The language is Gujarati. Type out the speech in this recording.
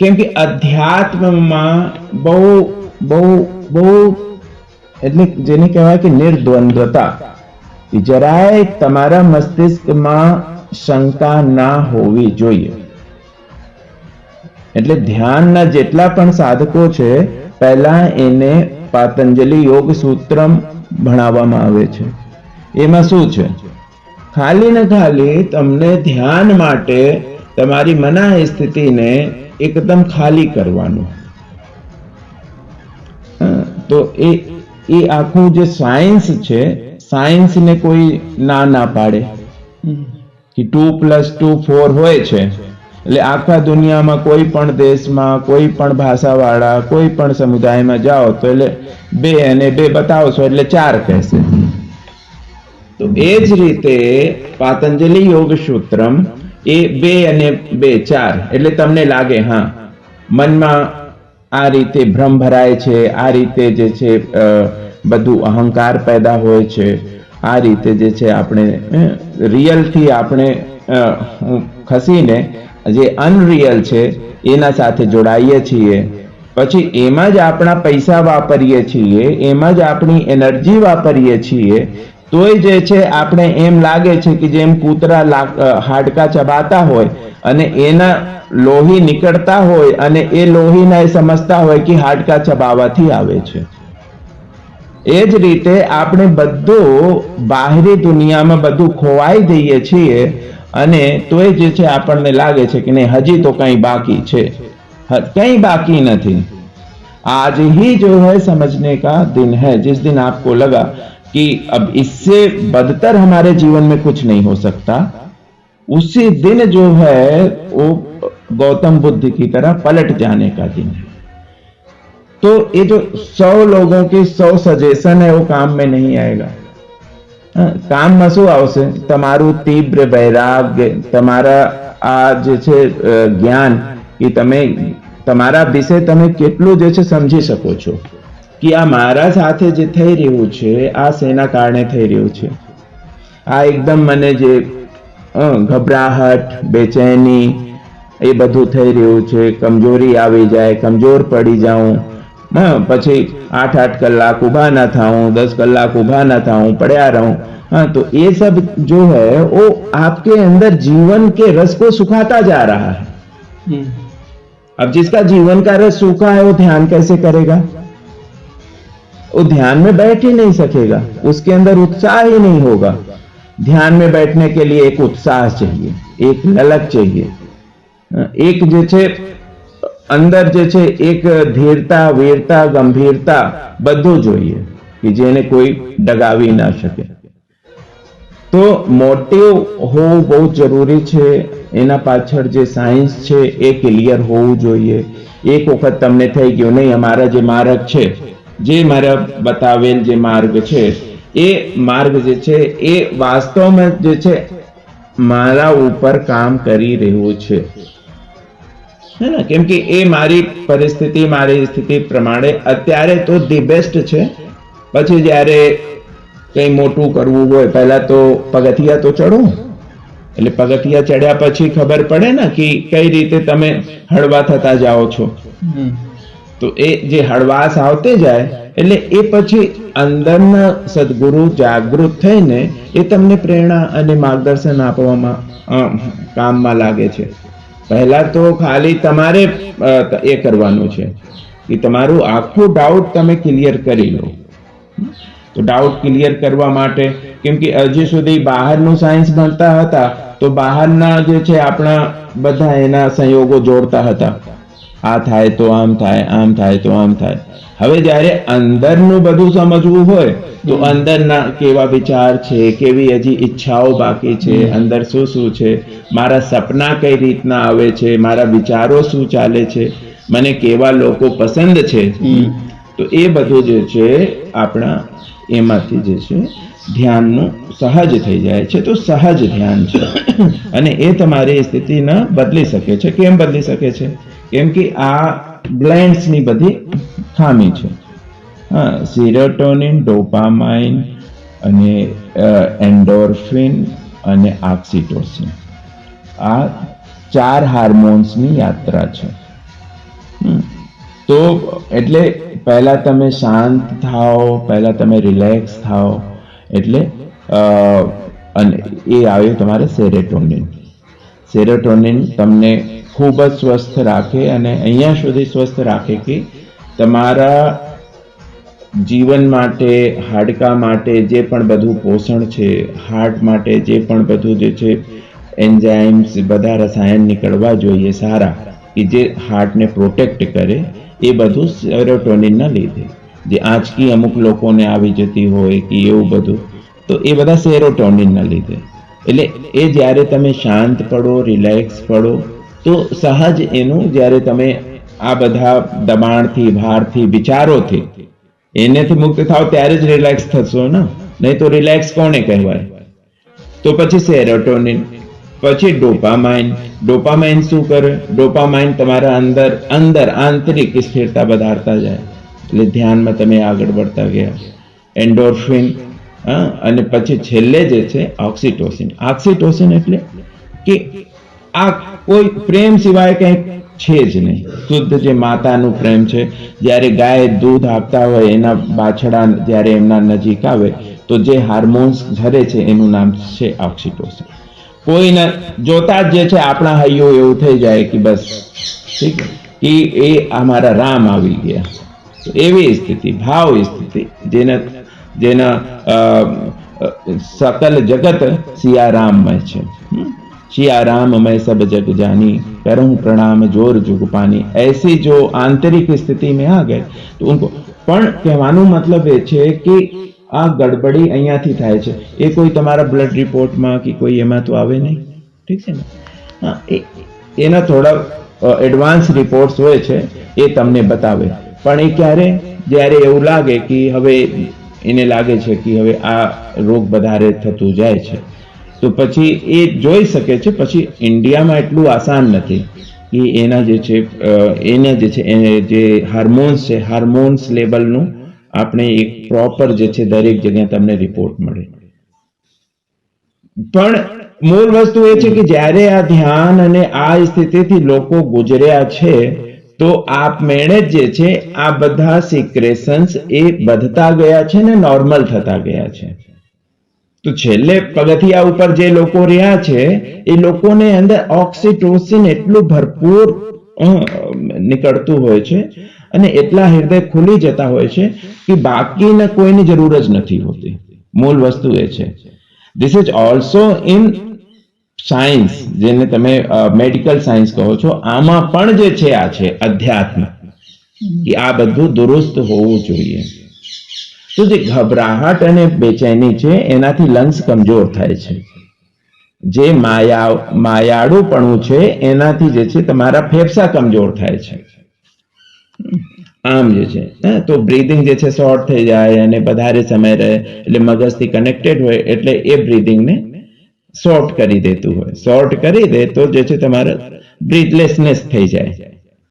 કેમ કે અધ્યાત્મમાં બહુ બહુ બહુ, એટલે જેને કહેવાય કે નિર્દ્વંદ્વતા. જરાય તમારા મસ્તિષ્કમાં શંકા ના હોવી જોઈએ. એટલે ધ્યાનના જેટલા પણ સાધકો છે, પહેલા એને પાતંજલિ યોગ સૂત્રમ ભણાવવામાં આવે છે. એમાં શું છે? ખાલી ને ખાલી તમને ધ્યાન માટે તમારી મના સ્થિતિને એકદમ ખાલી કરવાનું. તો એ એ આખું જે સાયન્સ છે સાયન્સને કોઈ ના ના પાડે. કે ટુ પ્લસ ટુ ફોર હોય છે. એટલે આખા દુનિયામાં કોઈ પણ દેશમાં કોઈ પણ ભાષાવાળા કોઈ પણ સમુદાયમાં જાઓ તો એટલે બે અને બે બતાવશો એટલે ચાર કહેશે. તો એ જ રીતે પાતંજલિ યોગ સૂત્રમ એ બે અને બે, ચાર. એટલે તમને લાગે, હા. મનમાં આ રીતે ભ્રમ ભરાય છે, આ રીતે જે છે બધું અહંકાર પેદા હોય છે, આ રીતે જે છે આપણે રિયલથી આપણે ખસીને જે અનરિયલ છે, એના સાથે જોડાઈએ છીએ. પછી એમાં જ આપણા પૈસા વાપરીએ છીએ, એમાં જ આપણી એનર્જી વાપરીએ છીએ તોય જે છે આપણે એમ લાગે છે કે જેમ કૂતરા લાક- અ, હાડકા ચબાતા હોય અને એના લોહી નીકળતા હોય અને એ લોહીના એ સમજતા હોય કે હાડકા ચબાવવાથી આવે છે એ જ રીતે આપણે બધું બાહરી દુનિયામાં બધું ખોવાઈ જઈએ છીએ અને તોય જે છે આપણને લાગે છે કે નહીં હજી તો કંઈ બાકી છે હ- કંઈ બાકી નથી आज ही जो है समझने का दिन है जिस दिन आपको लगा कि अब इससे बदतर हमारे जीवन में कुछ नहीं हो सकता उसी दिन जो है वो गौतम बुद्ध की तरह पलट जाने का दिन है तो ये जो सौ लोगों की सौ सजेशन है वो काम में नहीं आएगा હા, કામમાં શું આવશે તમારું તીવ્ર વૈરાગ્ય તમારા આ જે છે અ, જ્ઞાન કે તમે તમારા વિશે તમે કેટલું જે છે સમજી શકો છો કે આ મારા સાથે જે થઈ રહ્યું છે આ શેના કારણે થઈ રહ્યું છે? આ એકદમ મને જે ગભરાહટ બેચેની એ બધું થઈ રહ્યું છે. કમજોરી આવી જાય કમજોર પડી જાઉં. હા પછી આઠ આઠ કલાક ઊભા ના થાऊं દસ કલાક ઊભા ના થાઉં પડ્યા રહું. हाँ तो ये सब जो है वो आपके अंदर जीवन के रस को सुखाता जा रहा है अब जिसका जीवन का रस सूखा है वो ध्यान कैसे करेगा वो ध्यान में बैठ ही नहीं सकेगा उसके अंदर उत्साह ही नहीं होगा ध्यान में बैठने के लिए एक उत्साह चाहिए एक ललक चाहिए એક જે છે અંદર જે છે એક ધીરતા વીરતા ગંભીરતા બધું જોઈએ કે જેને કોઈ ડગાવી ના શકે તો મોટિવ હોવું બહુ જરૂરી છે એના પાછળ જે સાયન્સ છે એ ક્લિયર હોવું જોઈએ એક વખત તમને થઈ ગયું નહીં અમારા જે માર્ગ છે જે મારા બતાવેલ જે માર્ગ છે, એ માર્ગ જે છે, એ વાસ્તવમાં જે છે, મારા ઉપર કામ કરી રહ્યું છે. હે ને? કેમ કે એ મારી પરિસ્થિતિ, મારી સ્થિતિ પ્રમાણે અત્યારે તો ધી બેસ્ટ છે. પછી જ્યારે કંઈ મોટું કરવું હોય, પહેલા તો પગથિયા તો ચડો એટલે પગથિયા ચડ્યા પછી ખબર પડે ને કે કઈ રીતે તમે હળવા થતા જાઓ છો. તો એ જે હળવાશ આવતે જાય એટલે એ પછી અંદરના સદગુરુ જાગૃત થઈને એ તમને પ્રેરણા અને માર્ગદર્શન આપવામાં કામમાં લાગે છે. પહેલા તો ખાલી તમારે એ કરવાનું છે કે તમારું આખું ડાઉટ તમે ક્લિયર કરી લો. તો ડાઉટ ક્લિયર કરવા માટે કેમ કે હજી સુધી બહારનું સાયન્સ ભણતા હતા તો બહારના જે છે આપણા બધા એના સંયોગો જોડતા હતા. આ થાય તો આમ થાય આમ થાય તો આમ થાય. હવે જ્યારે અંદરનું બધું સમજવું હોય તો અંદરના કેવા વિચાર છે કેવી હજી ઈચ્છાઓ બાકી છે અંદર શું શું છે મારા સપના કઈ રીતના આવે છે મારા વિચારો શું ચાલે છે મને કેવા લોકો પસંદ છે તો એ બધું જે છે આપણા એમાંથી જે છે ધ્યાનનું સહજ થઈ જાય છે તો સહજ ધ્યાન છે. અને એ તમારી સ્થિતિને બદલી શકે છે. કેમ બદલી શકે છે? કેમ કે આ ગ્લેન્ડ્સની બધી ખામી છે. હા સિરોટોનિન ડોપામાઇન અને એન્ડોર્ફિન અને ઓક્સિટોસિન આ ચાર હાર્મોન્સની યાત્રા છે. તો એટલે પહેલાં તમે શાંત થાઓ, પહેલાં તમે રિલેક્સ થાઓ, એટલે અને એ આવ્યું તમારે સેરેટોનિન સેરોટોનિન તમને ખૂબ જ સ્વસ્થ રાખે અને અહીંયા સુધી સ્વસ્થ રાખે કે તમારા જીવન માટે, હાડકા માટે જે પણ બધું પોષણ છે હાર્ટ માટે જે પણ બધું જે છે એન્ઝાઇમ્સ બધા રસાયણ નીકળવા જોઈએ સારા કે જે હાર્ટને પ્રોટેક્ટ કરે, એ બધું સેરોટોનિનના લીધે. જે આંચકી અમુક લોકોને આવી જતી હોય કે એવું બધું, તો એ બધા સેરોટોનિનના લીધે. એટલે એ જ્યારે તમે શાંત પડો રિલેક્સ પડો તો સહજ એનું જ્યારે તમે આ બધા દબાણથી, ભારથી, વિચારોથી એનેથી મુક્ત થાવ ત્યારે જ રિલેક્સ થશો ને? નહીં તો રિલેક્સ કોને કહેવાય? તો પછી સેરોટોનિન પછી ડોપામાઇન ડોપામાઇન શું કરે? ડોપામાઇન તમારા અંદર અંદર આંતરિક સ્થિરતા વધારતા જાય. એટલે ધ્યાનમાં તમે આગળ વધતા ગયા. એન્ડોર્ફિન અને પછી છેલ્લે જે છે ઓક્સિટોસિન ઓક્સિટોસિન એટલે કે આ કોઈ પ્રેમ સિવાય કંઈક છે જ નહીં. શુદ્ધ જે માતાનું પ્રેમ છે, જ્યારે ગાય દૂધ આપતા હોય, એના બાછડા જ્યારે એમના નજીક આવે, તો જે હાર્મોન્સ ઝરે છે, એનું નામ છે ઓક્સિટોસિન કોઈને જોતા જ જે છે, આપણા હૈયો એવું થઈ જાય કે બસ, ઠીક કે એ અમારા રામ આવી ગયા. એવી સ્થિતિ, ભાવ સ્થિતિ, જેના જેના સકલ જગત સિયારામમય છે. હમ? सियाराम मैं सब जग जानी करूं प्रणाम जोर जुग पानी ऐसी जो आंतरिक स्थिति में आ गए तो उनको પણ કહેવાનો મતલબ એ છે કે આ ગડબડી અહીંયાથી થાય છે એ કોઈ તમારા બ્લડ રિપોર્ટમાં કે કોઈ એમાં તો આવે નહીં ઠીક છે ને હા એ એના થોડા એડવાન્સ રિપોર્ટ્સ હોય છે એ તમને બતાવે પણ એ ક્યારે જ્યારે એવું લાગે કે હવે એને લાગે છે કે હવે આ રોગ વધારે થતું જાય છે તો પછી એ જોઈ શકે છે, પછી ઇન્ડિયામાં એટલું આસાન નથી કે એના જે છે એના જે છે એ જે હાર્મોન્સ છે, હાર્મોન્સ લેવલનું આપણે એક પ્રોપર જે છે, દરેક જગ્યાએ તમને રિપોર્ટ મળે. પણ મૂળ વસ્તુ એ છે કે જ્યારે આ ધ્યાન અને આ સ્થિતિથી લોકો ગુજર્યા છે, તો આપમેળે જ જે છે, આ બધા સિક્રેશન્સ એ વધતા ગયા છે ને નોર્મલ થતા ગયા છે. તો છેલ્લે પગથિયા ઉપર જે લોકો રહ્યા છે, એ લોકોને અંદર ઓક્સિટોસિન એટલું ભરપૂર નીકળતું હોય છે અને એટલા હૃદય ખુલી જતા હોય છે કે બાકીના કોઈની જરૂર જ નથી હોતી. મૂળ વસ્તુ એ છે. This is also in science જેને તમે મેડિકલ સાયન્સ કહો છો, આમાં પણ જે છે આ છે, અધ્યાત્મ, કે આ બધું દુરુસ્ત હોવું જોઈએ. તો જે ઘબરાહટ અને બેચેની છે, એનાથી લંગ્સ કમજોર થાય છે. જે માયા, માયાળુપણું છે, એનાથી જે છે, તમારા ફેફસા કમજોર થાય છે. આમ જે છે તો બ્રીધિંગ જે છે શોર્ટ થઈ જાય અને વધારે સમય રહે, એટલે મગજથી કનેક્ટેડ હોય, એટલે એ બ્રીધિંગને શોર્ટ કરી દેતું હોય. શોર્ટ કરી દે તો જે છે, તમારે બ્રીથલેસનેસ થઈ જાય.